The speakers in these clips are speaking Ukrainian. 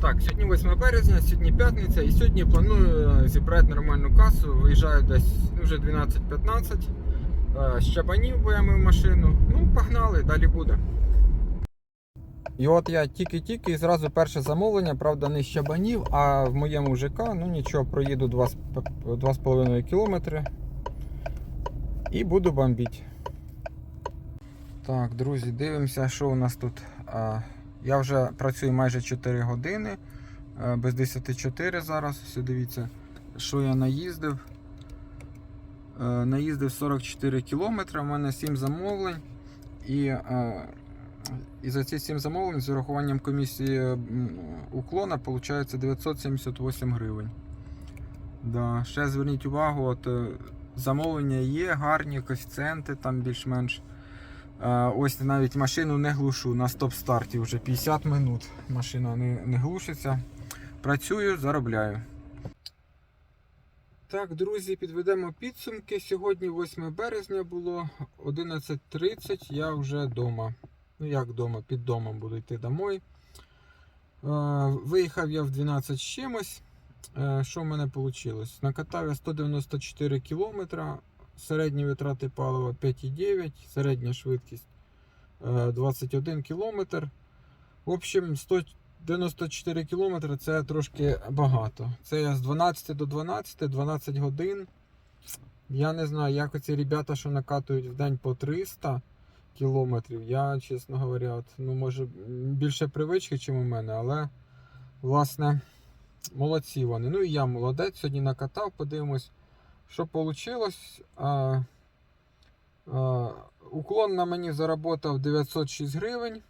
Так, сьогодні 8 березня, сьогодні п'ятниця і сьогодні планую е, зібрати нормальну касу. Виїжджаю десь ну, вже 12-15. Е, Щабанів бо я мив машину. Ну, погнали, далі буде. І от я тільки-тільки і зразу перше замовлення, правда, не щабанів, а в моєму ЖК. Ну нічого, проїду 2,5 кілометри і буду бомбити. Так, друзі, дивимося, що у нас тут. Я вже працюю майже 4 години, е, без 10 зараз. Все дивіться, що я наїздив. Е, Наїздив 44 кілометри, у мене 7 замовлень. І, е, і за ці 7 замовлень з урахуванням комісії уклона виходить 978 гривень. Да. Ще зверніть увагу, от замовлення є, гарні коефіцієнти там більш-менш. Ось навіть машину не глушу на стоп-старті вже 50 минут. Машина не, не глушиться. Працюю, заробляю. Так, друзі, підведемо підсумки. Сьогодні 8 березня було 11.30. Я вже вдома. Ну як вдома, під домом буду йти домой. Виїхав я в 12 з чимось. Е, Що в мене вийшло? Накатав я 194 кілометра. Середні витрати палива 5,9, середня швидкість е, 21 км. В общем, 194 км це трошки багато. Це з 12 до 12, 12 годин. Я не знаю, як оці ребята, що накатують в день по 300 кілометрів. Я, чесно говоря, от, ну, може більше привички, ніж у мене, але власне молодці вони. Ну і я молодець, сьогодні накатав, подивимось. Що вийшло? А, а, уклон на мені заработав 906 гривень.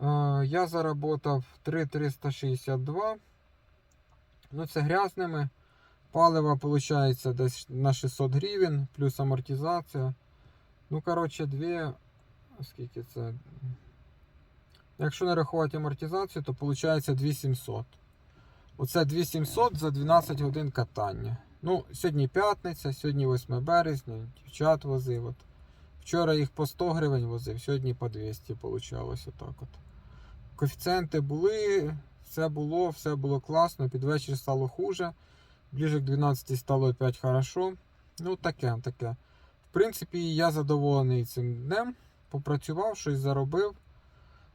А, я заработав 3,362. Ну, це грязними. Паливо виходить десь на 600 гривень, плюс амортизація. Ну, коротше, дві. Скільки це? Якщо не рахувати амортизацію, то виходить 2700. Оце 2700 за 12 годин катання. Ну, сьогодні п'ятниця, сьогодні 8 березня, дівчат возив. От. Вчора їх по 100 гривень возив, сьогодні по 200 вийшло отак от. Коефіцієнти були, все було, все було класно, під вечір стало хуже. Ближе к 12 стало опять хорошо. Ну, таке, таке. В принципі, я задоволений цим днем. Попрацював, щось заробив,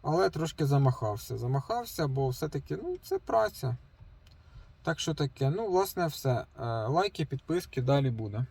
але трошки замахався. Замахався, бо все-таки ну, це праця. Так що таке. Ну, власне, все. Е, Лайки, підписки, далі буде.